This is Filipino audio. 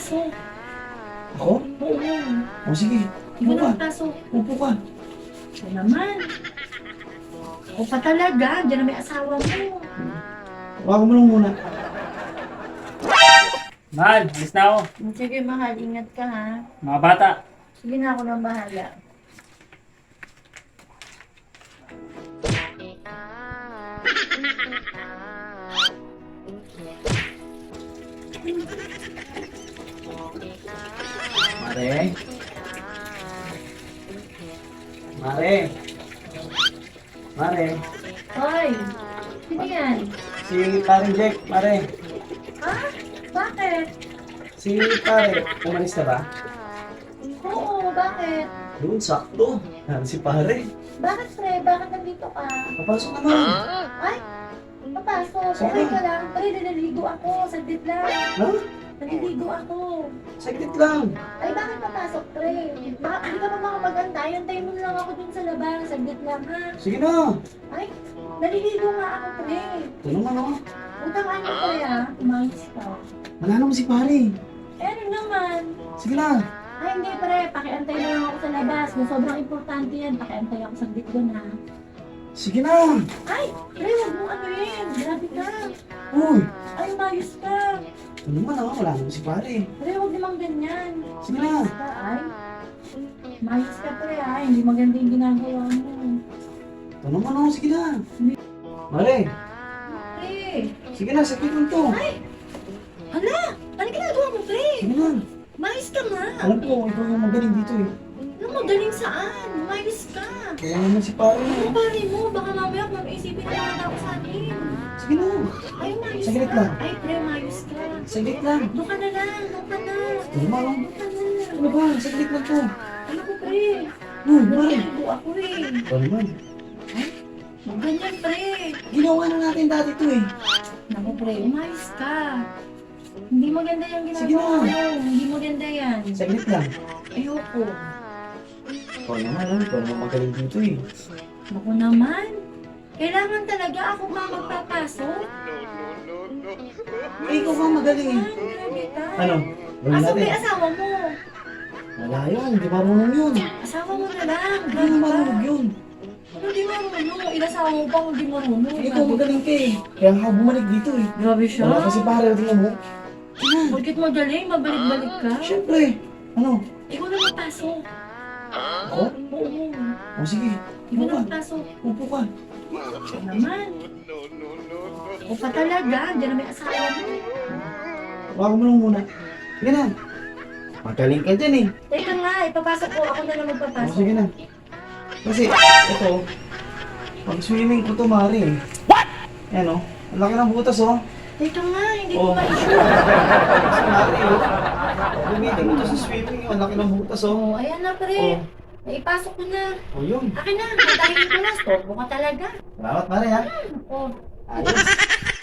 magpapasok. Ako? Oo. O sige, upo na ka. magpasok. Upo ka. Ito naman. O pa talaga, diyan na may asawa mo. Huwag mo lang muna. Mahal, alis na ako. Sige mahal, ingat ka ha. Mga bata. Sige na ako nang bahala. Mare. Mare. Mare. Hoy! Sino yan? Si paring Jack, Mare. Ha? Bakit? Si pare, umalis na ba? Oo, bakit? Doon, sakto. Yan si pare. Bakit pre? Bakit nandito ka? Papasok naman. Ay! Papasok. Okay ka lang. Pre, naliligo ako. Saglit lang. Ha? Naliligo ako. Saglit lang. Ay, bakit papasok, pre? Baka hindi ka pa makapag-antay. Antayin mo na lang ako dun sa labas. Saglit lang, ha? Sige na. Ay, naliligo nga ako, pre. Ito naman ako. Utang ano, pre, ha? Umayos ka. Wala naman si pare. Eh, ano naman? Sige na. Ay, hindi, pre. Pakiantay na lang ako sa labas. Kung sobrang importante yan, pakiantay ako saglit dun, ha? Sige na. Ay, Wala naman si pare. Pre, huwag namang ganyan. Sige na. Ka, ay. Umayos ka, pre, ay. Hindi maganda yung ginagawa mo. Ito naman ako. Sige na. Mare. Pre, Sige na. Saglit lang to. ay. Hala, ano ginagawa mo, pre? Sige na. Umayos ka nga. Alam ko, ikaw yung magaling dito eh. Ano magaling saan? Umayos ka. Kaya naman si pare. Ano pare mo? Baka mamaya kung isipin ng mga tao sa atin. Sige na. Ay, umayos Saglit ka. lang. Ay, pre. Saglit lang. Doon ka na lang. Doon ka na. Ako. Doon ka na. Ano ba? Saglit lang to. Ano ko, pre? Uy, Mare. Nagkaligo ako eh. Ito naman. Huwag ganyan, pre. Ginawa na natin dati to eh. Naku, pre, umayos ka. Hindi maganda yung Sige ginagawa na. mo. Hindi maganda yan. Saglit lang. Ayoko. Ikaw naman, ano? Ikaw naman magaling dito eh. Naku naman. Kailangan talaga ako ba magpapasok? Eh, ikaw ka magaling eh. Ano? Gawin Asa may natin. asawa mo? Wala yun. Hindi marunong yun. Asawa mo na lang. Hindi ka. marunong yun. Ano di marunong? Ilasawa mo pang hindi marunong. Eh, ikaw magaling ka eh. Kaya nga bumalik dito eh. Grabe siya. Wala kasi pare. Tingnan mo. Bakit magaling? Mabalik-balik ka? Siyempre. Ano? Ikaw na magpasok. Ako? Oo. O sige. Ikaw Upo na ka. magpasok. Upo ka. Ito naman. O pa talaga, diyan na may asawa mo. Huwag mo lang muna. Sige na. Magaling ka dyan eh. Teka nga, ipapasok ko. Ako na lang O magpapasok. sige na. Kasi, ito, pag swimming ko to, Mari eh. What? Yan o. Ang laki ng butas oh. Teka nga, hindi ko pa sure. Kasi Mari oh. Gamitin ko to sa swimming oh. Ang laki ng butas oh. Oh, ayan na Oh. pre. Naipasok ko na. Oh, yun. Akin na, matahin ko na. Storbo ka talaga. Salamat, Mari ha. Oh, Adiós.